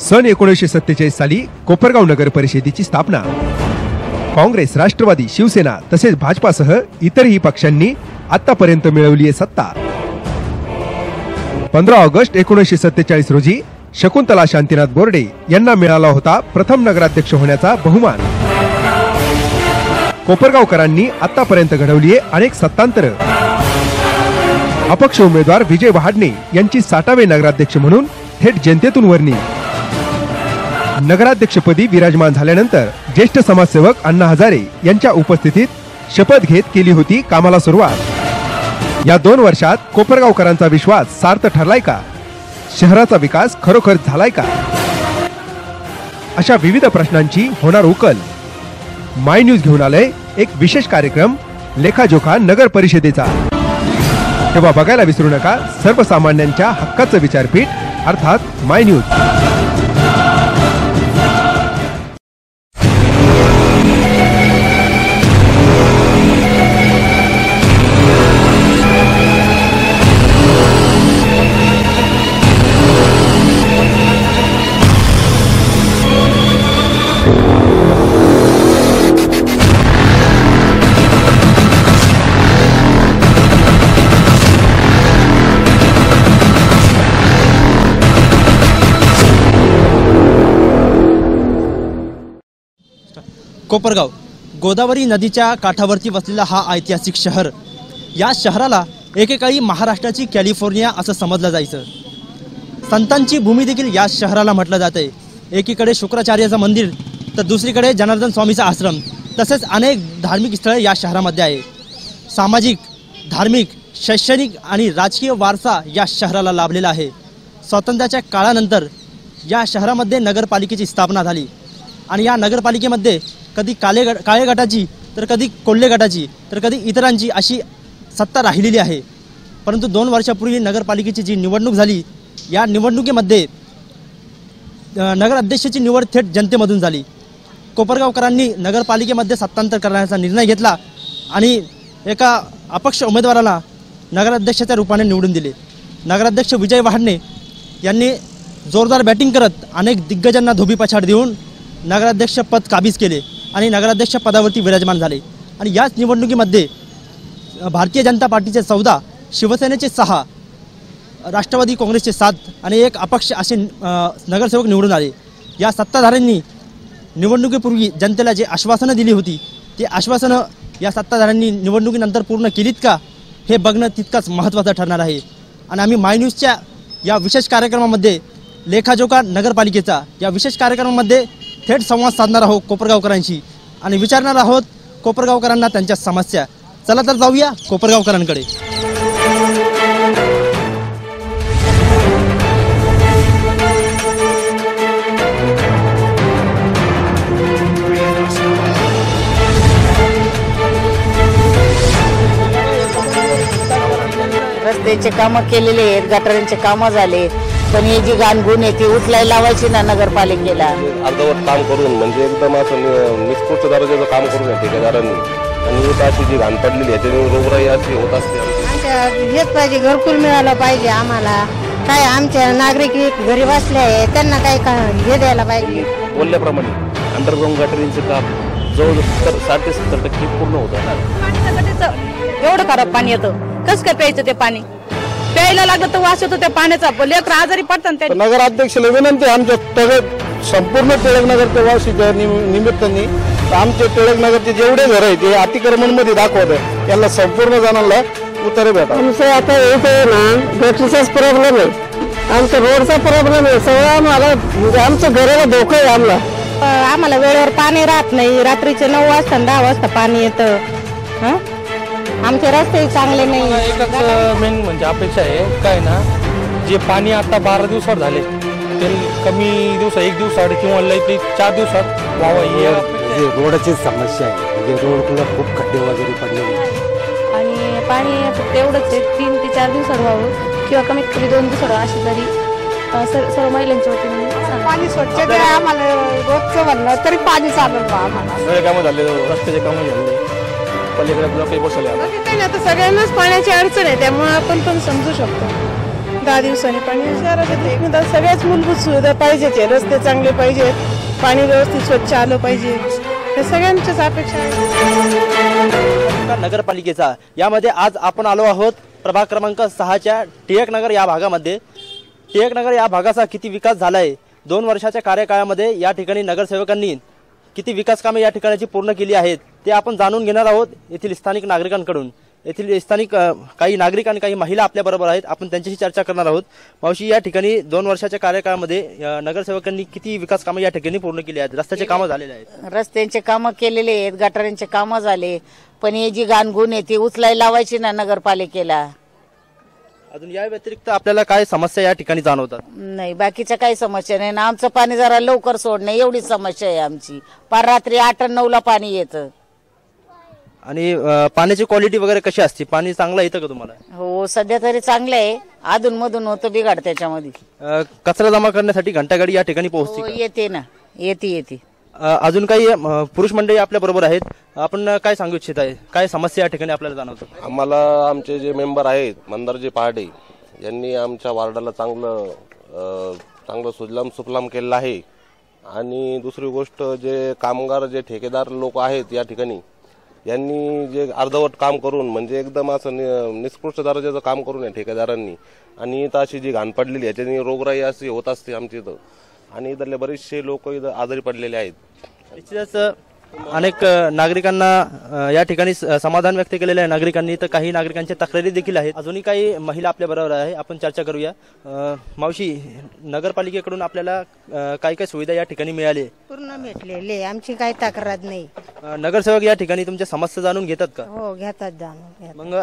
सन एकोणीसशे सत्तेचाळीस साली कोपरगाव नगर परिषदेची स्थापना. काँग्रेस राष्ट्रवादी शिवसेना तसेच भाजपासह इतरही पक्षांनी आतापर्यंत मिळवली आहे सत्ता. पंधरा ऑगस्ट एकोणीसशे सत्तेचाळीस रोजी शकुंतला शांतीनाथ बोर्डे यांना मिळाला होता प्रथम नगराध्यक्ष होण्याचा बहुमान. कोपरगावकरांनी आतापर्यंत घडवली आहे अनेक सत्तांतर. अपक्ष उमेदवार विजय वहाडणे यांची साठावे नगराध्यक्ष म्हणून थेट जनतेतून वर्णी. नगराध्यक्षपदी विराजमान झाल्यानंतर ज्येष्ठ समाजसेवक अण्णा हजारे यांच्या उपस्थितीत शपथ घेत केली होती कामाला सुरुवात. या दोन वर्षात कोपरगावकरांचा विश्वास सार्थ ठरलाय का? शहराचा विकास खरोखर झालाय का? अशा विविध प्रश्नांची होणार उकल. माय न्यूज घेऊन आलंय एक विशेष कार्यक्रम लेखाजोखा नगर परिषदेचा. तेव्हा बघायला विसरू नका सर्वसामान्यांच्या हक्काचं विचारपीठ अर्थात माय न्यूज. कोपरगाव गोदावरी नदीच्या काठावरती वसलेला हा ऐतिहासिक शहर. या शहराला एकेकाळी महाराष्ट्राची कॅलिफोर्निया असं समजलं जायचं. संतांची भूमी देखील या शहराला म्हटलं जाते. एकीकडे शुक्राचार्याचं मंदिर तर दुसरीकडे जनार्दन स्वामीचा आश्रम तसेच अनेक धार्मिक स्थळे या शहरामध्ये आहे. सामाजिक धार्मिक शैक्षणिक आणि राजकीय वारसा या शहराला लाभलेला आहे. स्वातंत्र्याच्या काळानंतर या शहरामध्ये नगरपालिकेची स्थापना झाली आणि या नगरपालिकेमध्ये कधी काले गट काळे गटाची तर कधी कोल्हे गटाची तर कधी इतरांची अशी सत्ता राहिलेली आहे. परंतु दोन वर्षापूर्वी नगरपालिकेची जी निवडणूक झाली या निवडणुकीमध्ये अ, नगराध्यक्षाची निवड थेट जनतेमधून झाली. कोपरगावकरांनी नगरपालिकेमध्ये सत्तांतर करण्याचा निर्णय घेतला आणि एका अपक्ष उमेदवाराला नगराध्यक्षाच्या रूपाने निवडून दिले. नगराध्यक्ष विजय वहाडणे यांनी जोरदार बॅटिंग करत अनेक दिग्गजांना धोबी पछाड देऊन नगराध्यक्षपद काबीज केले. आणि नगराध्यक्ष पदावरती विराजमान झाले. आणि याच निवडणुकीमध्ये भारतीय जनता पार्टीचे चौदा शिवसेनेचे सहा राष्ट्रवादी काँग्रेसचे सात आणि एक अपक्ष असे नगरसेवक निवडून आले. या सत्ताधाऱ्यांनी निवडणुकीपूर्वी जनतेला जे आश्वासनं दिली होती ते आश्वासनं या सत्ताधाऱ्यांनी निवडणुकीनंतर पूर्ण केलीत का हे बघणं तितकंच महत्त्वाचं ठरणार आहे. आणि आम्ही माय न्यूजच्या या विशेष कार्यक्रमामध्ये लेखाजोखा नगरपालिकेचा या विशेष कार्यक्रमामध्ये थेट संवाद साधणार आहोत कोपरगावकरांशी आणि विचारणार आहोत कोपरगावकरांना त्यांच्या समस्या. चला तर जाऊया कोपरगावकरांकडे. रस्त्याचे कामं केलेले आहेत गटारांचे कामं झाले. पण ही जी गाणगुण आहे ती उचलायला लावायची ना नगरपालिकेला. अर्धवट काम करून म्हणजे एकदम असं निष्कृष्ट दर्जाचं काम करून आहे ठेकेदारांनी आणि अशी जी घाण पडलेली आहे त्याच्यामुळे रोगराई अशी होत असते. आमची. हेच पाहिजे घरकुल मिळालं पाहिजे आम्हाला. काय आमच्या नागरिक घरी बसले आहे त्यांना काय का हे द्यायला पाहिजे? बोलल्याप्रमाणे अंडरग्राऊंड गटरींचं काम जवळ साठ ते सत्तर टक्के पूर्ण होतं. पाणी संकटाचं एवढं खराब पाणी येतं. कसं काय प्यायचं ते पाणी? प्यायला लागलं तर वास येतो त्या पाण्याचा. लेकर आजारी पडतात त्या नगराध्यक्षाला विनंती आहे आमच्या टळक संपूर्ण टिळकनगरच्या वाशीच्या निम- निमित्ताने आमचे टिळकनगरचे जेवढे घर आहेत ते अतिक्रमणमध्ये दाखवत आहे यांना संपूर्ण जणांना उत्तरे भेटा आमचं आता इथे ना गटरीचाच प्रॉब्लेम आहे. आमचा रोडचा प्रॉब्लेम आहे. सगळं आम्हाला म्हणजे आमचं घराला धोका आहे आम्हाला. आम्हाला वेळेवर पाणी राहत नाही. रात्रीचे नऊ वाजता आणि दहा वाजता पाणी येतं. हं? आमचे रस्ते चांगले नाही. एकच मेन म्हणजे अपेक्षा आहे. काय ना जे पाणी आता बारा दिवसात झाले ते कमी दिवसात एक दिवसात किंवा लई चार दिवसात व्हावं ही. रोडाची समस्या आहे म्हणजे रोडला खूप खड्डे वगैरे पडलेले आणि पाणी फक्त एवढंच आहे तीन ते चार दिवसात व्हावं किंवा कमीत कमी दोन दिवसात अशी तरी सर्व सर्व महिलांच्या वतीने सांगा. पाणी स्वच्छ द्या आम्हाला रोजचं म्हणलं तरी पाणी चालू बा आम्हाला. सगळे कामं झाले रस्त्याचे कामं झाले. पलीकडे ब्लॉक बसवले आता. ना तर सगळ्यांनाच पाण्याची अडचण आहे त्यामुळे आपण पण समजू शकतो. दहा दिवसांनी पाणी शहरात येते सगळ्याच मूलभूत सुविधा पाहिजेत. रस्ते चांगले पाहिजेत पाणी व्यवस्थित स्वच्छ आलं पाहिजे. हे सगळ्यांच्याच अपेक्षा आहे. नगरपालिकेचा यामध्ये आज आपण आलो आहोत प्रभाग क्रमांक सहाच्या टिळक नगर या भागामध्ये. टिळक नगर या भागाचा किती विकास झाला आहे दोन वर्षाच्या कार्यकाळामध्ये या ठिकाणी नगरसेवकांनी किती विकास कामे या ठिकाणाची पूर्ण केली आहेत ते आपण जाणून घेणार आहोत येथील स्थानिक नागरिकांकडून. येथील स्थानिक काही नागरिक आणि काही महिला आपल्याबरोबर आहेत आपण त्यांच्याशी चर्चा करणार आहोत. मावशी या ठिकाणी दोन वर्षाच्या कार्यकाळामध्ये नगरसेवकांनी किती विकास कामं या ठिकाणी पूर्ण केली आहेत? रस्त्याचे कामं झालेले आहेत. रस्त्यांचे कामं केलेले आहेत गटारांचे कामं झाले. पण हे जी गाणगुण आहे ती उचलाय लावायची ना नगरपालिकेला. अजून या व्यतिरिक्त आपल्याला काय समस्या या ठिकाणी जाणवतात? नाही बाकीच्या काही समस्या नाही. ना आमचं पाणी जरा लवकर सोडणं एवढीच समस्या आहे आमची. पार रात्री आठ आणि नऊला पाणी येतं. आणि अ, पाण्याची क्वालिटी वगैरे कशी असते? पाणी चांगलं येतं का तुम्हाला? हो सध्या तरी चांगलं आहे. अधून मधून होतं बिघाड त्याच्यामध्ये. अ, कचरा जमा करण्यासाठी घंटागाडी या ठिकाणी पोहोचते हो? येते ना. येते येते. अ, अजून काही अ, पुरुष मंडळी आपल्या बरोबर आहेत. आपण काय सांगू इच्छित? आहे काय समस्या या ठिकाणी आपल्याला जाणवतात? आम्हाला आमचे जे मेंबर आहेत मंदारजी पहाडे यांनी आमच्या वार्डाला चांगलं अ, चांगलं सुजलाम सुफलाम केलेलं आहे. आणि दुसरी गोष्ट जे कामगार जे ठेकेदार लोक आहेत या ठिकाणी यांनी जे अर्धवट काम करून म्हणजे एकदम असं नि- निष्कृष्ट दर्जाचं काम करून आहे ठेकेदारांनी. आणि इथं अशी जी घाण पडलेली आहे त्याच्यानी रोगराई अशी होत असते आमच्या इथं. आणि इथले बरेचसे लोक इथं आजारी पडलेले आहेत. निश्चितच अनेक नागरिकांना या ठिकाणी समाधान व्यक्त केलेलं आहे. नागरिकांनी तर काही नागरिकांच्या तक्रारी देखील आहेत. अजूनही काही महिला आपल्या बरोबर आहे. आपण चर्चा करूया. मावशी नगरपालिकेकडून आपल्याला काय काय सुविधा या ठिकाणी मिळाली? पूर्ण भेटलेले आमची काही तक्रार नाही. नगरसेवक या ठिकाणी तुमच्या समस्या जाणून घेतात का? हो घेतात जाणून मग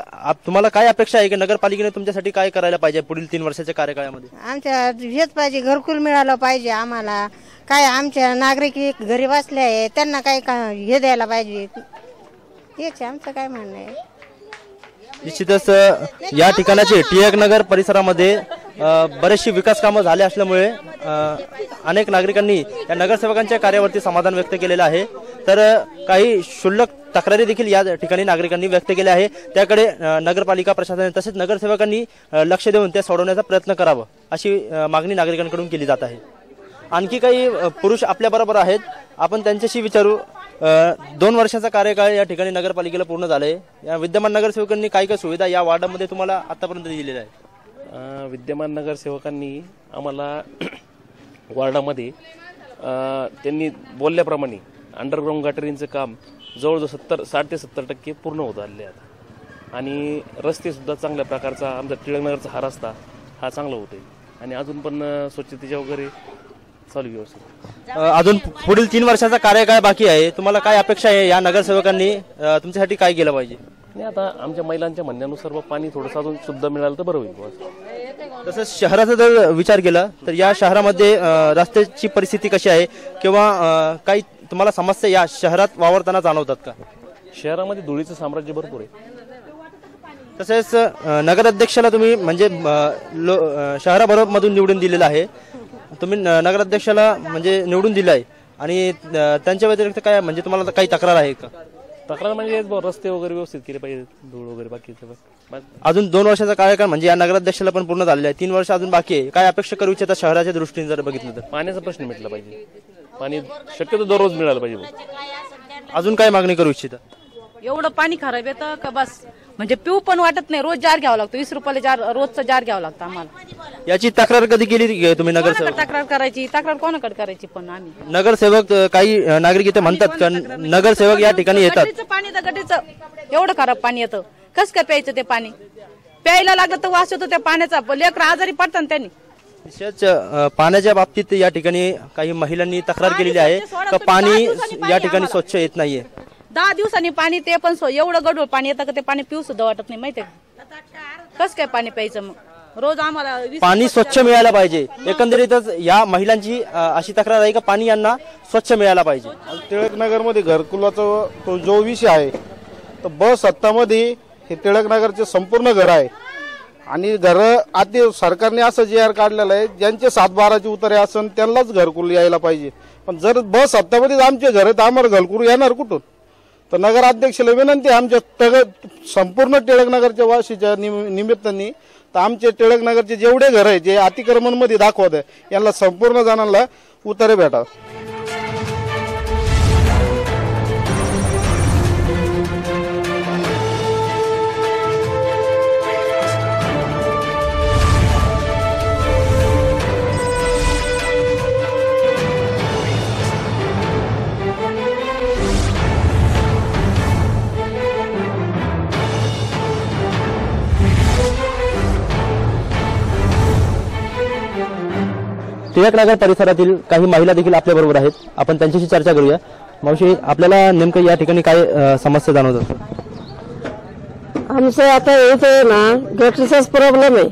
तुम्हाला काय अपेक्षा आहे की नगरपालिकेने तुमच्यासाठी काय करायला पाहिजे पुढील तीन वर्षाच्या कार्यकाळामध्ये? आमच्या हेच पाहिजे घरकुल मिळालं पाहिजे आम्हाला. काय आमच्या नागरिक घरी बसले आहे त्यांना काय का- हे द्यायला पाहिजे? हेच आहे, आमचं काय म्हणणं आहे. निश्चितच अ, या ठिकाणाचे टिळक नगर परिसरामध्ये अ, बरेचशी विकास कामं झाले असल्यामुळे अ, अनेक नागरिकांनी या नगरसेवकांच्या कार्यावरती समाधान व्यक्त केलेलं आहे. तर अ, काही क्षुल्लक तक्रारी देखील या ठिकाणी नागरिकांनी व्यक्त केल्या आहे त्याकडे अ, नगरपालिका प्रशासन तसेच नगरसेवकांनी अ, लक्ष देऊन त्या सोडवण्याचा प्रयत्न करावा अशी अ, मागणी नागरिकांकडून केली जात आहे. आणखी काही पुरुष आपल्याबरोबर आहेत. आपण त्यांच्याशी विचारू. दोन वर्षाचा कार्यकाळ या ठिकाणी नगरपालिकेला पूर्ण झाले या विद्यमान नगरसेवकांनी काय काय सुविधा या वार्डामध्ये तुम्हाला आतापर्यंत दिलेल्या आहे विद्यमान नगरसेवकांनी आम्हाला वार्डामध्ये त्यांनी बोलल्याप्रमाणे अंडरग्राऊंड गटरींचं काम जवळजवळ सत्तर साठ ते सत्तर टक्के पूर्ण होत आलेले आहेत आता. आणि रस्तेसुद्धा चांगल्या प्रकारचा आमचा टिळकनगरचा हा रस्ता हा चांगला होतोय. आणि अजून पण स्वच्छतेच्या वगैरे चालू व्यवस्थित. अजून पुढील तीन वर्षाचा कार्यकाळ बाकी आहे. तुम्हाला काय अपेक्षा आहे? या नगरसेवकांनी तुमच्यासाठी काय केलं पाहिजे? आणि आता आमच्या महिलांच्या म्हणण्यानुसार बा पाणी थोडंसं अजून शुद्ध मिळालं तर बरं होईल. तसंच शहराचा जर विचार केला तर या शहरामध्ये रस्त्याची परिस्थिती कशी आहे? किंवा काही तुम्हाला समस्या या शहरात वावरताना जाणवतात का? शहरामध्ये धुळीचं साम्राज्य भरपूर आहे. तसेच नगराध्यक्षाला तुम्ही म्हणजे शहराबरोबर मधून निवडून दिलेलं आहे. तुम्ही न- नगराध्यक्षाला म्हणजे निवडून दिलं आहे आणि त्यांच्या व्यतिरिक्त काय म्हणजे तुम्हाला काही तक्रार आहे का? तक्रार म्हणजे हेच बुवा, रस्ते वगैरे व्यवस्थित केले पाहिजे धूळ वगैरे बाकीचं बस. बस. अजून दोन वर्षाचा कार्यकाळ म्हणजे या नगराध्यक्षाला पण पूर्ण झालेला आहे. तीन वर्ष अजून बाकी आहे. काय अपेक्षा करू इच्छिता शहराच्या दृष्टीने जर बघितलं तर? पाण्याचा प्रश्न मिटला पाहिजे. पाणी शक्यतो दररोज मिळालं पाहिजे बुवा. अजून काय मागणी करू इच्छिता? एवढं पाणी खराब येतं का बस? म्हणजे पिऊ पण वाटत नाही रोज जार घ्यावा लागतो. वीस रुपयाला जार रोजचा जार घ्यावा लागतो आम्हाला. याची तक्रार कधी केली तुम्ही कोणाकडे नगरसेवक? तक्रार करायची? तक्रार कोणाकडे करायची पण आम्ही? नगरसेवक अ, काही अ, नागरिक इथे म्हणतात का नगरसेवक या ठिकाणी येतात. गटरीचं पाणी तर गटरीचं एवढं खराब पाणी येतं. कस काय प्यायचं ते पाणी? प्यायला लागलं तर वास येतो त्या पाण्याचा. लेकर आजारी पडतात त्यांनी. अ, पाण्याच्या बाबतीत या ठिकाणी काही महिलांनी तक्रार केलेली आहे का? पाणी या ठिकाणी स्वच्छ येत नाहीये. दहा दिवसांनी पाणी ते पण सो- एवढं गडूळ पाणी येतं का ते पाणी पिऊ सुद्धा वाटत नाही माहितीये का? कस काय पाणी प्यायचं मग? रोज आम्हाला वीस पाणी स्वच्छ मिळायला पाहिजे. एकंदरीतच या महिलांची अ, अशी तक्रार आहे का पाणी यांना स्वच्छ मिळायला पाहिजे? टिळक नगरमध्ये घरकुलाचा तो जो विषय आहे तर ब सत्तामध्ये हे टिळक नगरचे संपूर्ण घर आहे. आणि घर आधी सरकारने असं जे आर काढलेलं आहे ज्यांचे सात बाराचे उतारे असन त्यांनाच घरकुल यायला पाहिजे. पण जर ब सत्तामध्येच आमचे घर आहेत आम्हाला घरकुल येणार कुठून? तर नगराध्यक्षाला विनंती आमच्या तग संपूर्ण टिळक नगरच्या वाशीच्या निम- निमित्ताने. तर आमचे टिळकनगरचे जेवढे घर आहे जे अतिक्रमणमध्ये दाखवत आहे यांना संपूर्ण जणांना उतारे भेटावं. टिळकनगर परिसरातील काही महिला देखील आपल्या बरोबर आहेत. आपण त्यांच्याशी चर्चा करूया. मावशी आपल्याला नेमकं या ठिकाणी काय समस्या जाणवतात आमचं आता इथे ना गटरीचाच प्रॉब्लेम आहे.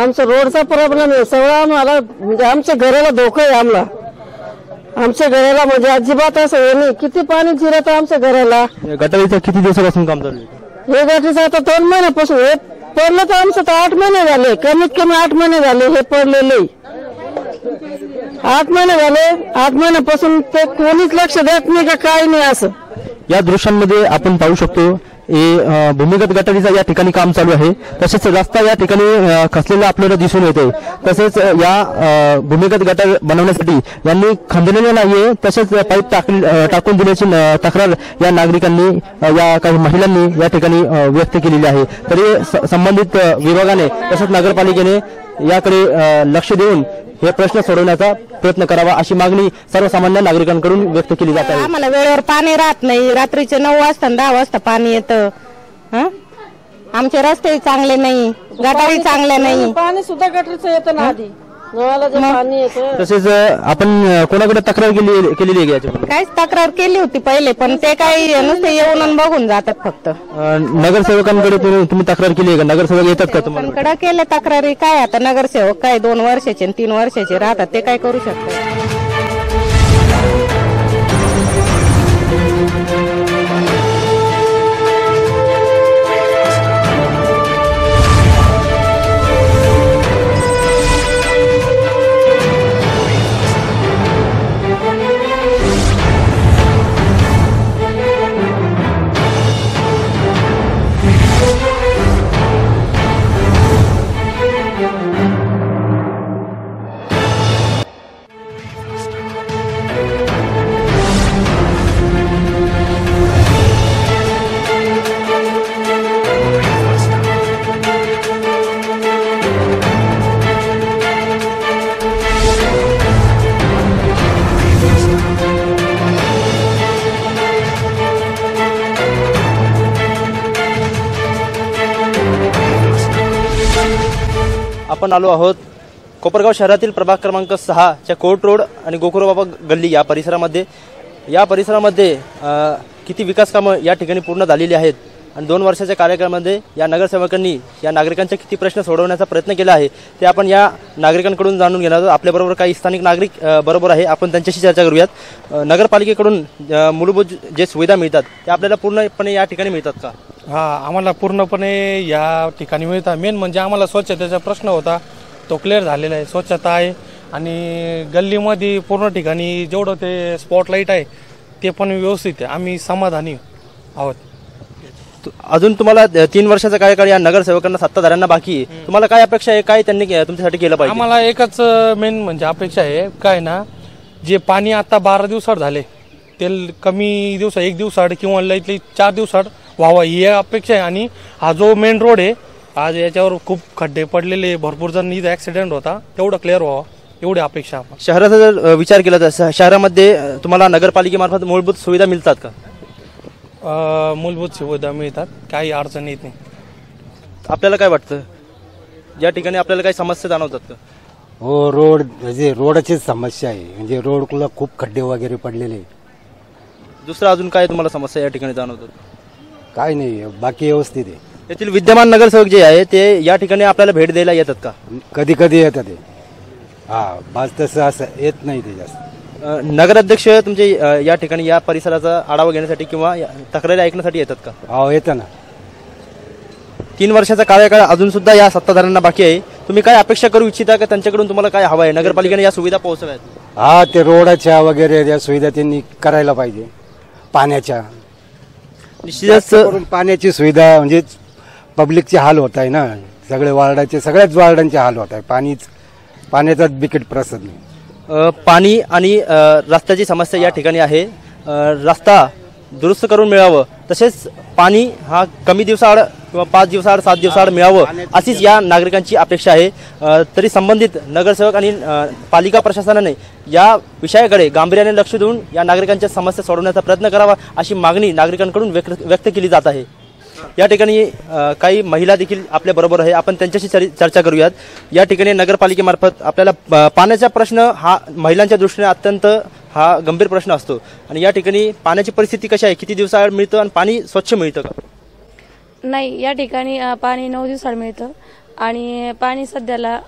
आमचा रोडचा प्रॉब्लेम आहे. सगळं आम्हाला म्हणजे आमच्या घराला धोका आहे आम्हाला. आमच्या घराला म्हणजे अजिबात असं हे नाही. किती पाणी जिरत आमच्या घराला. गटारीचं किती दिवसापासून काम चालू हे गटरीचं आता दोन महिन्यापासून हे पडलं तर आमचं तर आठ महिने झाले. कमीत कमी आठ महिने झाले हे पडलेले. आठ महिने झाले. आठ महिन्यापासून ते कोणीच लक्ष देत नाही का काय नाही असं. या दृश्यांमध्ये आपण पाहू शकतो हे भूमिगत गटारीचं या ठिकाणी काम चालू आहे. तसेच रस्ता या ठिकाणी खचलेला आपल्याला दिसून येते तसेच या भूमिगत गटार बनवण्यासाठी यांनी खंदलेले नाहीये. तसेच पाईप टाकून दिल्याची तक्रार या नागरिकांनी या काही महिलांनी या ठिकाणी व्यक्त केलेली आहे. तरी संबंधित विभागाने तसेच नगरपालिकेने याकडे लक्ष देऊन हे प्रश्न सोडवण्याचा प्रयत्न करावा अशी मागणी सर्वसामान्य नागरिकांकडून व्यक्त केली जात आहे. आम्हाला वेळेवर पाणी राहत नाही. रात्रीचे नऊ वाजता दहा वाजता पाणी येतं. हं? आमचे रस्ते चांगले नाही. गटारी चांगल्या नाही. पाणी सुद्धा गटरीचं येतं ना आधी. नळाला जे पाणी येतं. तसेच अ, आपण अ, कोणाकडे तक्रार केली केलेली आहे का काहीच तक्रार केली होती पहिले पण ते काही नुसते येऊन आणि बघून जातात फक्त. अ, नगरसेवकांकडे तुम्ही तुम्ही तक्रार केली आहे का? नगरसेवक येतात का तुम्हाला? कडे केले तक्रारी काय आता नगरसेवक काय दोन वर्षाचे आणि तीन वर्षाचे राहतात ते काय करू शकतात? आपण आलो आहोत. कोपरगाव शहरातील प्रभाग क्रमांक सहाच्या कोर्ट रोड आणि गोकुळबाबा गल्ली या परिसरामध्ये. या परिसरामध्ये किती विकास कामं या ठिकाणी पूर्ण झालेली आहेत? आणि दोन वर्षाच्या कार्यकाळामध्ये या नगरसेवकांनी या नागरिकांचे किती प्रश्न सोडवण्याचा प्रयत्न केला आहे ते आपण या नागरिकांकडून जाणून घेणार आहोत. आपल्याबरोबर काही स्थानिक नागरिक बरोबर आहे. आपण त्यांच्याशी चर्चा करूयात. नगरपालिकेकडून मूलभूत जे सुविधा मिळतात त्या आपल्याला पूर्णपणे या ठिकाणी मिळतात का? हा आम्हाला पूर्णपणे या ठिकाणी मिळतात. मेन म्हणजे आम्हाला स्वच्छतेचा प्रश्न होता. तो क्लिअर झालेला आहे. स्वच्छता आहे. आणि गल्लीमध्ये पूर्ण ठिकाणी जेवढं ते स्पॉटलाईट आहे ते पण व्यवस्थित आहे. आम्ही समाधानी आहोत. अजून तुम्हाला तीन वर्षाचा कार्यकाळ या नगरसेवकांना सत्ताधाऱ्यांना बाकी आहे. तुम्हाला काय अपेक्षा आहे? काय त्यांनी तुमच्यासाठी केलं पाहिजे? आम्हाला एकच मेन म्हणजे अपेक्षा आहे. काय ना जे पाणी आता बारा दिवसाड झाले ते कमी दिवसा एक दिवसाड किंवा लईतली चार दिवसाड व्हावा ही अपेक्षा आहे. आणि हा जो मेन रोड आहे आज याच्यावर खूप खड्डे पडलेले भरपूर जण इथं ऍक्सिडेंट होता. तेवढं क्लिअर व्हावा. एवढी अपेक्षा. शहराचा जर विचार केला तर शहरामध्ये तुम्हाला नगरपालिकेमार्फत मूलभूत सुविधा मिळतात का? मूलभूत सुविधा मिळतात. काही अडचण येत नाही. आपल्याला काय वाटतं? या ठिकाणी आपल्याला काही समस्या जाणवतात का? हो रोड म्हणजे रोडचीच समस्या आहे. म्हणजे रोडला खूप खड्डे वगैरे पडलेले आहे. दुसरं अजून काय तुम्हाला समस्या या ठिकाणी जाणवतात? काय नाही बाकी व्यवस्थित आहे. येथील विद्यमान नगरसेवक जे आहे ते या ठिकाणी आपल्याला भेट द्यायला येतात का? कधी कधी येतात ते. हा बस तसं असं येत नाही ते जास्त. नगराध्यक्ष तुमचे अ, या ठिकाणी या परिसराचा आढावा घेण्यासाठी किंवा या- तक्रारी ऐकण्यासाठी येतात का? हो येतं ना. तीन वर्षाचा कार्यकाळ अजून सुद्धा या सत्ताधाऱ्यांना बाकी आहे. तुम्ही काय अपेक्षा करू इच्छिता का? त्यांच्याकडून तुम्हाला काय हवं आहे? नगरपालिकेने या सुविधा पोहोचव्यात हा ते रोडाच्या वगैरे त्या सुविधा त्यांनी करायला पाहिजे. पाण्याच्या. निश्चितच जास्त करून पाण्याची सुविधा म्हणजे पब्लिकचे हाल होत आहे ना. सगळे वार्डाचे सगळ्याच वार्डांचे हाल होत आहे. पाणीच पाण्याचाच बिकट अ, पाणी आणि रस्त्याची समस्या या ठिकाणी आहे. रस्ता दुरुस्त करून मिळावं तसेच पाणी हा कमी दिवसाआड किंवा पाच दिवसाआड सात दिवसाआड मिळावं अशीच या नागरिकांची अपेक्षा आहे. तरी संबंधित नगरसेवक आणि पालिका प्रशासनाने या विषयाकडे गांभीर्याने लक्ष देऊन या नागरिकांच्या समस्या सोडवण्याचा प्रयत्न करावा अशी मागणी नागरिकांकडून व्यक्त व्यक्त केली जात आहे. या ठिकाणी काही महिला देखील आपल्या बरोबर आहे. आपण त्यांच्याशी चर्चा करूयात. या ठिकाणी नगरपालिकेमार्फत आपल्याला पाण्याचा प्रश्न हा महिलांच्या दृष्टीने अत्यंत हा गंभीर प्रश्न असतो. आणि या ठिकाणी पाण्याची परिस्थिती कशी आहे? किती दिवसाआड मिळतं आणि पाणी स्वच्छ मिळतं का? नाही या ठिकाणी पाणी नऊ दिवसाआड मिळतं. आणि पाणी सध्याला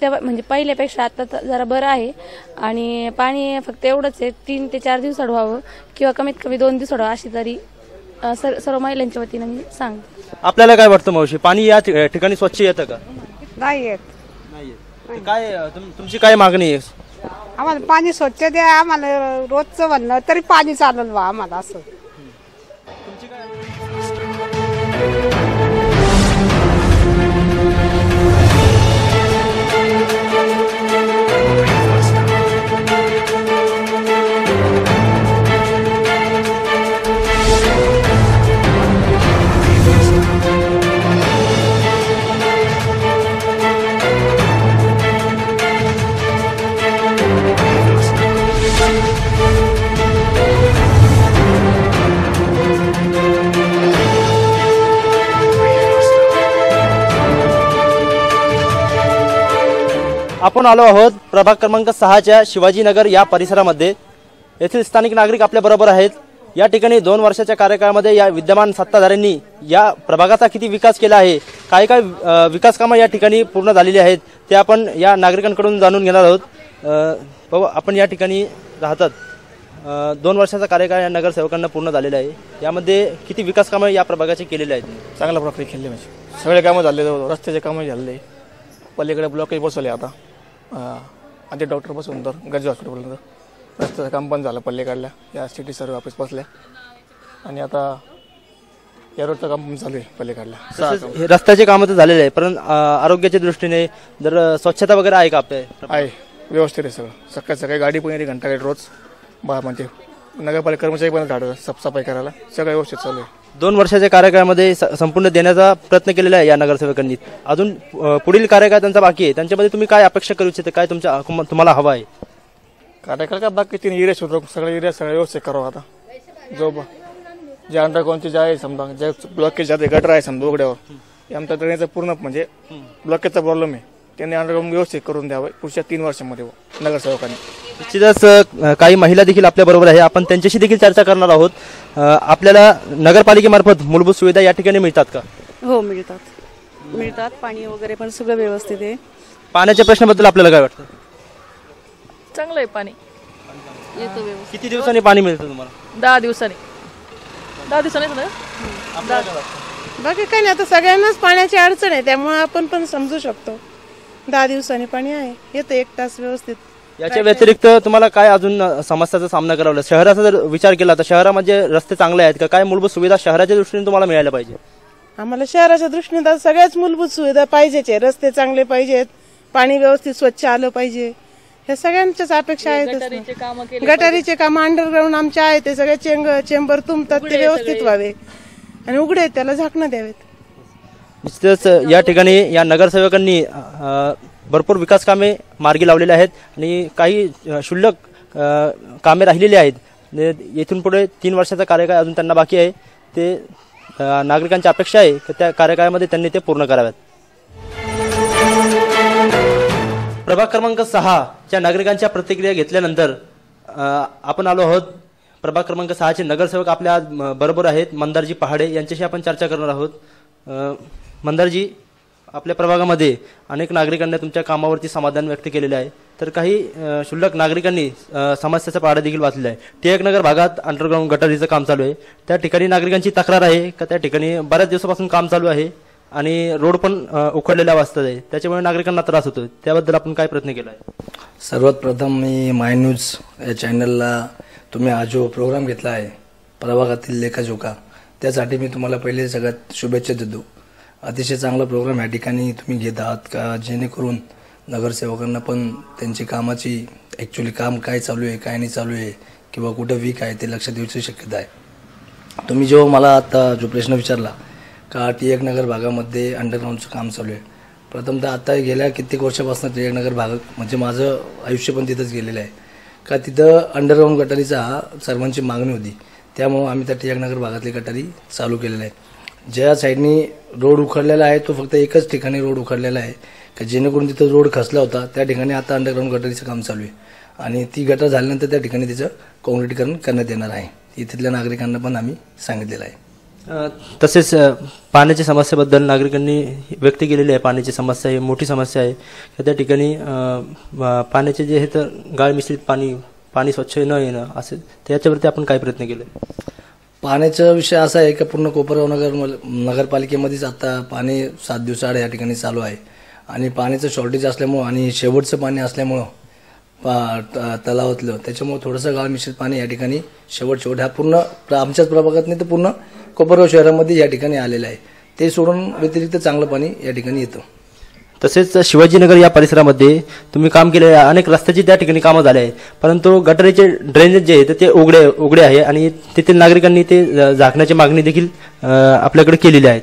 तेव्हा म्हणजे पहिल्यापेक्षा आता तर जरा बरं आहे. आणि पाणी फक्त एवढंच आहे तीन ते चार दिवसाड व्हावं किंवा कमीत कमी दोन दिवसाड व्हावं अशी तरी अ, सर सर्व महिलांच्या वतीनं मी सांगते आपल्याला काय वाटतं मावशी? पाणी या ठि- ठिकाणी स्वच्छ येतं का? नाही येत. तर काय अ, तुम- तुमची काय मागणी आहे? आम्हाला पाणी स्वच्छ द्या आम्हाला रोजचं म्हणलं तरी पाणी चालल बा आम्हाला असं. आपण आलो आहोत प्रभाग क्रमांक सहाच्या शिवाजीनगर या परिसरामध्ये. येथील स्थानिक नागरिक आपल्या बरोबर आहेत. या ठिकाणी दोन वर्षाच्या कार्यकाळामध्ये या विद्यमान सत्ताधाऱ्यांनी या प्रभागाचा किती विकास केला आहे काय काय विकास कामं या ठिकाणी पूर्ण झालेली आहेत ते आपण या नागरिकांकडून जाणून घेणार आहोत. बाबा आपण या ठिकाणी राहतात. दोन वर्षाचा कार्यकाळ या नगरसेवकांना पूर्ण झालेला आहे. यामध्ये किती विकास कामं या प्रभागाचे केलेले आहेत? चांगल्या प्रकारे केले म्हणजे सगळे कामं झाले रस्त्याचे कामं झाले. पलीकडे ब्लॉकही बसवले आता. आधी डॉक्टर बसवून तर गरजे हॉस्पिटलपर्यंत रस्त्याचं काम पण झालं पल्लीकडल्या या सिटी सर्व ऑफिस बसल्या. आणि आता या रोडचं काम पण चालू आहे. हे रस्त्याचे कामं तर झालेले आहे पण अ, आरोग्याच्या दृष्टीने जर स्वच्छता वगैरे आहे का आपल्या? आहे. व्यवस्थित आहे सगळं. सकाळी सकाळी गाडी पण येते घंटा गाडी रोज. बा म्हणजे नगरपालिका कर्मचारी पण झाडं साफसफाई करायला. सगळं व्यवस्थित चालू आहे. दोन वर्षाच्या कार्यकाळामध्ये स- संपूर्ण देण्याचा प्रयत्न केलेला आहे या नगरसेवकांनी. अजून अ, पुढील कार्यकाळ त्यांचा बाकी आहे. त्यांच्यामध्ये तुम्ही काय अपेक्षा करू इच्छिता? काय तुमच्या तुम्हाला हवं आहे? कार्यकाळ का बाकी? तीन एरिया शोधतो सगळे एरिया सगळे व्यवस्थित करावं आता. जो ब- जे अंडरग्राऊंडचे जे आहे समजा जे ब्लॉकेज जाते गटर आहे समजा उघड्यावर. हे आमच्या ड्रेनेजचा पूर्ण म्हणजे ब्लॉकेजचा प्रॉब्लेम आहे. त्यांनी अंडरग्राऊंड व्यवस्थित करून द्यावं पुढच्या तीन वर्षामध्ये नगरसेवकांनी. निश्चितच काही महिला देखील आपल्या बरोबर आहे. आपण त्यांच्याशी देखील चर्चा करणार आहोत. आपल्याला नगरपालिकेमार्फत मूलभूत सुविधा या ठिकाणी मिळतात का? हो मिळतात. मिळतात. पाणी वगैरे पण सगळं व्यवस्थित आहे. पाण्याच्या प्रश्नाबद्दल आपल्याला काय वाटतं? चांगलं आहे पाणी. येतो व्यवस्थित. किती दिवसांनी पाणी मिळतं तुम्हाला? दहा दिवसांनी. दहा दिवसांनीच ना? बाकी काही नाही आता सगळ्यांनाच पाण्याची अडचण आहे त्यामुळे आपण पण समजू शकतो. दहा दिवसांनी पाणी आहे. येतं एक तास व्यवस्थित. याच्या व्यतिरिक्त तुम्हाला काय अजून समस्याचा सामना करावा लागला? शहराचा जर विचार केला तर शहरामध्ये रस्ते चांगले आहेत का? काय मूलभूत सुविधा शहराच्या दृष्टीने तुम्हाला मिळायला पाहिजे? आम्हाला शहराच्या दृष्टीने तर सगळ्याच मूलभूत सुविधा पाहिजेच आहे. रस्ते चांगले पाहिजेत पाणी व्यवस्थित स्वच्छ आलं पाहिजे. हे सगळ्यांच्याच अपेक्षा गटारीचे कामं आहेत केले गटारीचे काम अंडरग्राऊंड आमचे आहेत ते सगळे चेंग चेंबर तुंबतात ते व्यवस्थित. व्हावे. आणि उघडे आहेत, त्याला झाकणं द्यावेत. निश्चितच या ठिकाणी या नगरसेवकांनी भरपूर विकास कामे मार्गी लावलेली आहेत आणि काही शुल्लक क्षुल्लक कामे राहिलेली आहेत. येथून पुढे तीन वर्षाचा कार्यकाळ अजून त्यांना बाकी आहे. ते नागरिकांची अपेक्षा आहे की त्या कार्यकाळामध्ये त्यांनी ते पूर्ण कराव्यात. प्रभाग क्रमांक सहा च्या नागरिकांच्या प्रतिक्रिया घेतल्यानंतर आपण आलो आहोत. प्रभाग क्रमांक सहाचे नगरसेवक आपल्या बरोबर आहेत. मंदारजी पहाडे यांच्याशी आपण चर्चा करणार आहोत. मंदारजी आपल्या प्रभागामध्ये अनेक नागरिकांनी तुमच्या कामावरती समाधान व्यक्त केलेले आहे. तर काही शुल्लक क्षुल्लक नागरिकांनी समस्याचा पाडा देखील वाचलेला आहे. टिळकनगर भागात अंडरग्राऊंड गटारीचं काम चालू आहे. त्या ठिकाणी नागरिकांची तक्रार आहे का? त्या ठिकाणी बऱ्याच दिवसापासून काम चालू आहे आणि रोड पण उखडलेल्या अवस्थेत आहे. त्याच्यामुळे नागरिकांना त्रास होतो त्याबद्दल आपण काय प्रयत्न केला आहे? सर्वात प्रथम मी माय न्यूज या चॅनलला तुम्ही हा जो प्रोग्राम घेतला आहे प्रभागातील लेखाजोखा त्यासाठी मी तुम्हाला पहिले सगळ्यात शुभेच्छा देतो. अतिशय चांगला प्रोग्राम या ठिकाणी तुम्ही घेत आहात का? जेणेकरून नगरसेवकांना पण त्यांची कामाची ॲक्च्युली काम काय चालू आहे काय नाही चालू आहे किंवा कुठं वीक आहे ते लक्षात येण्याची शक्यता आहे. तुम्ही जेव्हा मला आता जो प्रश्न विचारला का टी एक नगर भागामध्ये अंडरग्राऊंडचं काम चालू आहे प्रथमतः आता गेल्या कित्येक वर्षापासून टी एक नगर भाग म्हणजे माझं आयुष्य पण तिथंच गेलेलं आहे. का तिथं अंडरग्राऊंड गटारीचा हा सर्वांची मागणी होती. त्यामुळं आम्ही त्या टी एक नगर भागातली गटारी चालू केलेली आहे ज्या साईडनी रोड उखडलेला आहे तो फक्त एकच ठिकाणी रोड उखडलेला आहे. का जेणेकरून तिथं रोड खसला होता त्या ठिकाणी आता अंडरग्राऊंड गटारीचं काम चालू आहे. आणि ती गटर झाल्यानंतर त्या ठिकाणी तिचं काँक्रिटीकरण करण्यात येणार आहे. तिथल्या नागरिकांना पण आम्ही सांगितलेलं आहे. तसेच पाण्याच्या समस्येबद्दल नागरिकांनी व्यक्त केलेली आहे. पाण्याची समस्या ही मोठी समस्या आहे. त्या ठिकाणी पाण्याचे जे हे तर गाळ मिश्रित पाणी पाणी स्वच्छ न येणं असे त्याच्यावरती आपण काय प्रयत्न केले? पाण्याचा विषय असा आहे की पूर्ण कोपरगाव नगर नगरपालिकेमध्येच आता पाणी सात दिवसाआड या ठिकाणी चालू आहे. आणि पाण्याचं शॉर्टेज असल्यामुळं आणि शेवटचं पाणी असल्यामुळं पा त- तलावातलं. त्याच्यामुळं थोडंसं गाळ मिश्रित पाणी या ठिकाणी शेवट शेवट ह्या पूर्ण आमच्याच प्रभागात नाही तर पूर्ण कोपरगाव शहरामध्ये या ठिकाणी आलेलं आहे. ते सोडून व्यतिरिक्त चांगलं पाणी या ठिकाणी येतं. तसेच शिवाजीनगर या परिसरामध्ये तुम्ही काम केले अनेक रस्त्याची त्या ठिकाणी कामं झाले आहे परंतु गटरीचे ड्रेनेज जे आहे ते उघडे उघडे आहे आणि तेथील नागरिकांनी ते झाकण्याची मागणी देखील आपल्याकडे केलेली आहे.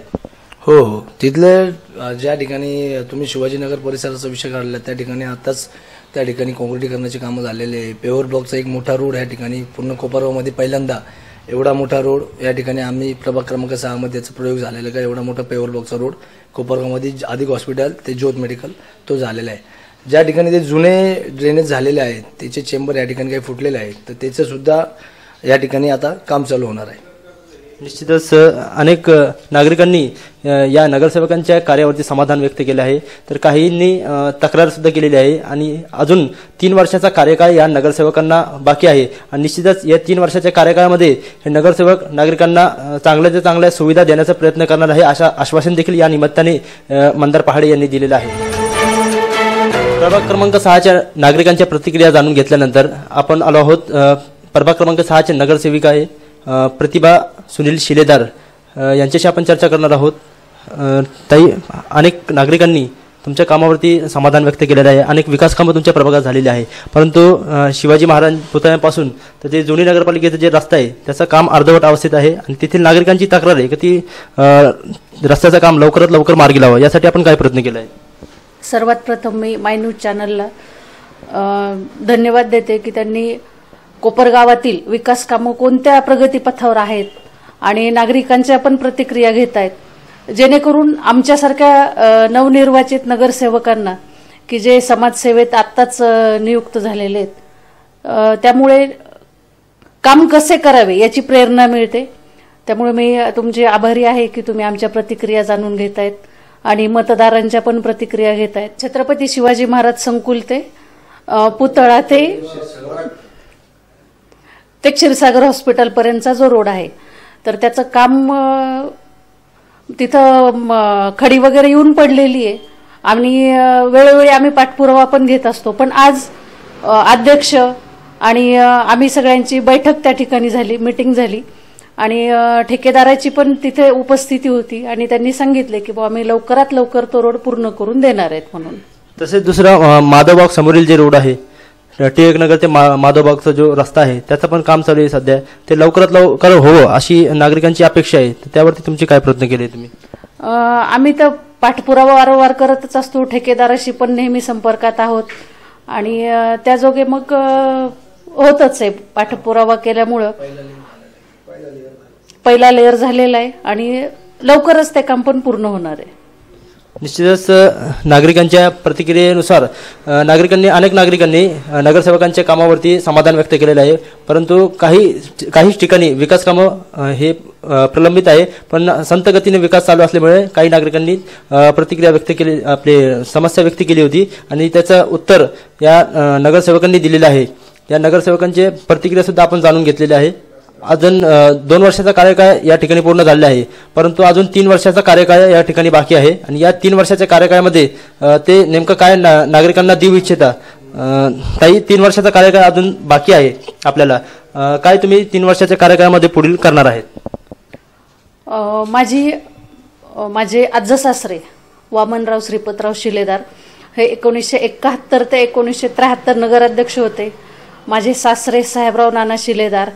हो हो. तिथल्या ज्या ठिकाणी तुम्ही शिवाजीनगर परिसराचा विषय काढला त्या ठिकाणी आताच त्या ठिकाणी काँक्रिटीकरणाची कामं झालेले आहे. पेवर ब्लॉकचा एक मोठा रोड या ठिकाणी पूर्ण कोपरगावमध्ये पहिल्यांदा एवढा मोठा रोड या ठिकाणी आम्ही प्रभाग क्रमांक सहामध्ये याचा प्रयोग झालेला आहे. का एवढा मोठा पेवर ब्लॉकचा रोड कोपरगावमध्ये अधिक हॉस्पिटल ते ज्योत मेडिकल तो झालेला आहे. ज्या ठिकाणी ते जुने ड्रेनेज झालेले आहेत त्याचे चेंबर या ठिकाणी काही फुटलेले आहेत तर त्याचंसुद्धा या ठिकाणी आता काम चालू होणार आहे. निश्चितच अनेक नागरिकांनी या नगरसेवकांच्या कार्यावरती समाधान व्यक्त केले आहे. तर काहींनी तक्रार सुद्धा केलेली आहे आणि अजून तीन वर्षाचा कार्यकाळ या नगरसेवकांना बाकी आहे. आणि निश्चितच या तीन वर्षाच्या कार्यकाळामध्ये हे नगरसेवक नागरिकांना चांगल्या ते चांगल्या सुविधा देण्याचा प्रयत्न करणार आहे अशा आश्वासन देखील या निमित्ताने मंदार पहाडे यांनी दिलेलं आहे. प्रभाग क्रमांक सहाच्या नागरिकांच्या प्रतिक्रिया जाणून घेतल्यानंतर आपण आलो आहोत प्रभाग क्रमांक सहाचे नगरसेविका आहे. प्रतिभा सुनील शिलेदार यांच्याशी आपण चर्चा करणार आहोत. ताई अनेक नागरिकांनी तुमच्या कामावरती समाधान व्यक्त केलेलं आहे. अनेक विकास कामं तुमच्या प्रभागात झालेली आहे. परंतु शिवाजी महाराज पुतळ्यापासून तर जे जुनी नगरपालिकेचं जे रस्ता आहे त्याचं काम अर्धवट अवस्थेत आहे आणि तेथील नागरिकांची तक्रार आहे की ती रस्त्याचं काम लवकरात लवकर मार्गी लावा. यासाठी आपण काय प्रयत्न केला आहे सर्वात प्रथम मी माय न्यूज चॅनलला धन्यवाद देते की त्यांनी कोपरगावातील विकास कामं कोणत्या प्रगतीपथावर आहेत? आणि नागरिकांच्या पण प्रतिक्रिया घेत आहेत जेणेकरून आमच्यासारख्या नवनिर्वाचित नगरसेवकांना की जे समाजसेवेत आत्ताच नियुक्त झालेले आहेत त्यामुळे काम कसे करावे याची प्रेरणा मिळते. त्यामुळे मी तुमचे आभारी आहे की तुम्ही आमच्या प्रतिक्रिया जाणून घेत आहेत आणि मतदारांच्या पण प्रतिक्रिया घेत आहेत छत्रपती शिवाजी महाराज संकुल ते पुतळा ते ते क्षीरसागर हॉस्पिटलपर्यंतचा जो रोड आहे तर त्याचं काम तिथं खडी वगैरे येऊन पडलेली आहे. आणि वेळोवेळी आम्ही पाठपुरावा पण घेत असतो. पण आज अध्यक्ष आणि आम्ही सगळ्यांची बैठक त्या ठिकाणी झाली मिटिंग झाली. आणि ठेकेदाराची पण तिथे उपस्थिती होती आणि त्यांनी सांगितले की बुवा आम्ही लवकरात लवकर तो रोड पूर्ण करून देणार आहेत म्हणून. तसेच दुसरा माधवबाग समोरील जे रोड आहे टिळक नगर ते मा माधवबागचा जो रस्ता आहे त्याचं पण काम चालू आहे सध्या. ते लवकरात लवकर हवं अशी नागरिकांची अपेक्षा आहे. त्यावरती तुमचे काय प्रयत्न केले तुम्ही? आम्ही तर पाठपुरावा वारंवार करतच असतो. ठेकेदाराशी पण नेहमी संपर्कात आहोत. आणि त्याजोगे मग होतच आहे पाठपुरावा केल्यामुळं. पहिला लेअर झालेला आहे. आणि लवकरच ते काम पण पूर्ण होणार आहे. निश्चितच नागरिकांच्या प्रतिक्रियेनुसार नागरिकांनी अनेक नागरिकांनी नगरसेवकांच्या कामावरती समाधान व्यक्त केलेलं आहे. परंतु काही काही ठिकाणी विकास कामं हे प्रलंबित आहे. पण संतगतीने विकास चालू असल्यामुळे काही नागरिकांनी प्रतिक्रिया व्यक्त केली आपले समस्या व्यक्त केली होती. आणि त्याचं उत्तर या नगरसेवकांनी दिलेलं आहे. या नगरसेवकांचे प्रतिक्रियासुद्धा आपण जाणून घेतलेली आहे. अजून दोन वर्षाचा कार्यकाळ या ठिकाणी पूर्ण झालेला आहे. परंतु अजून तीन वर्षाचा कार्यकाळ या ठिकाणी बाकी आहे. आणि या तीन वर्षाच्या कार्यकाळामध्ये ते नेमकं काय ना- नागरिकांना देऊ इच्छिता? काही ताई तीन वर्षाचा कार्यकाळ अजून बाकी आहे आपल्याला. काय तुम्ही तीन वर्षाच्या कार्यकाळामध्ये पुढील करणार आहेत? माझी माझे माझे आज्जसासरे वामनराव श्रीपतराव शिलेदार हे एकोणीसशे एकाहत्तर ते एकोणीसशे त्र्याहत्तर नगराध्यक्ष होते. माझे सासरे साहेबराव नाना शिलेदार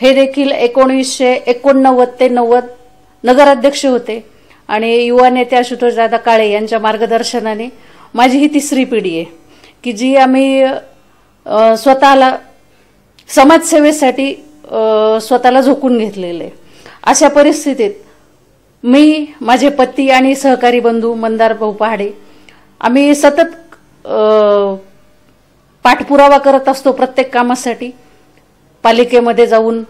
हे देखील एकोणीसशे एकोणनव्वद ते नव्वद नगराध्यक्ष होते. आणि युवा नेते आशुतोषदादा काळे यांच्या मार्गदर्शनाने माझी ही तिसरी पिढी आहे की जी आम्ही स्वतःला समाजसेवेसाठी स्वतःला झोकून घेतलेले. अशा परिस्थितीत मी माझे पती आणि सहकारी बंधू मंदार भाऊ पहाडे आम्ही सतत पाठपुरावा करत असतो प्रत्येक कामासाठी. पालिकेमध्ये जाऊन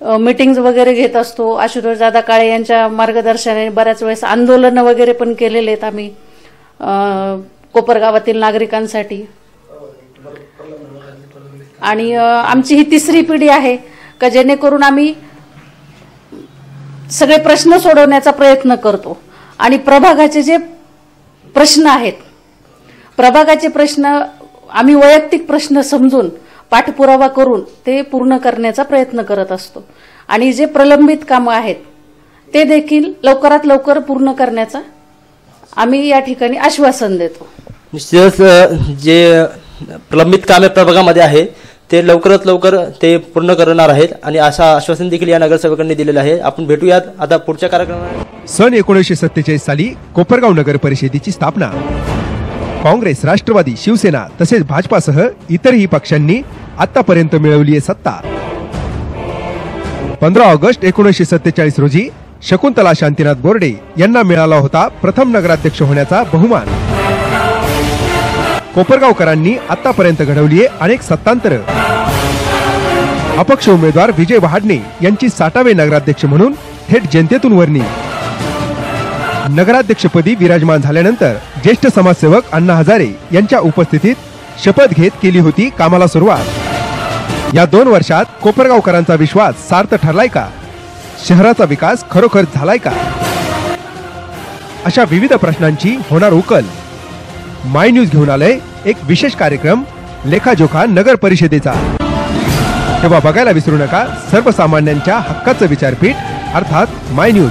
मीटिंग्ज वगैरे घेत असतो. आशुतोष दादा काळे यांच्या मार्गदर्शनाने बऱ्याच वेळेस आंदोलनं वगैरे पण केलेले आहेत आम्ही कोपरगावातील नागरिकांसाठी. आणि आमची ही तिसरी पिढी आहे का जेणेकरून आम्ही सगळे प्रश्न सोडवण्याचा प्रयत्न करतो. आणि प्रभागाचे जे प्रश्न आहेत प्रभागाचे प्रश्न आम्ही वैयक्तिक प्रश्न समजून पाठपुरावा करून ते पूर्ण करण्याचा प्रयत्न करत असतो. आणि जे प्रलंबित कामं आहेत ते देखील लवकरात लवकर पूर्ण करण्याचा आम्ही या ठिकाणी आश्वासन देतो. निश्चितच जे प्रलंबित कामे प्रभागामध्ये आहे ते लवकरात लवकर ते पूर्ण करणार आहेत. आणि अशा आश्वासन देखील या नगरसेवकांनी दिलेलं आहे. आपण भेटूयात आता पुढच्या कार्यक्रमात. सन एकोणीसशे सत्तेचाळीस साली कोपरगाव नगर परिषदेची स्थापना. काँग्रेस राष्ट्रवादी शिवसेना तसेच भाजपासह इतरही पक्षांनी आतापर्यंत मिळवली आहे सत्ता. पंधरा ऑगस्ट एकोणीसशे सत्तेचाळीस रोजी शकुंतला शांतीनाथ बोर्डे यांना मिळाला होता प्रथम नगराध्यक्ष होण्याचा बहुमान. कोपरगावकरांनी आतापर्यंत घडवली आहे अनेक सत्तांतर. अपक्ष उमेदवार विजय वहाडणे यांची साठावे नगराध्यक्ष म्हणून थेट जनतेतून वर्णी. नगराध्यक्षपदी विराजमान झाल्यानंतर ज्येष्ठ समाजसेवक अण्णा हजारे यांच्या उपस्थितीत शपथ घेत केली होती कामाला सुरुवात. या दोन वर्षात कोपरगावकरांचा विश्वास सार्थ ठरलाय का? शहराचा विकास खरोखर झालाय का? अशा विविध प्रश्नांची होणार उकल. माय न्यूज घेऊन आलंय एक विशेष कार्यक्रम लेखाजोखा नगर परिषदेचा. तेव्हा बघायला विसरू नका सर्वसामान्यांच्या हक्काचं विचारपीठ अर्थात माय न्यूज.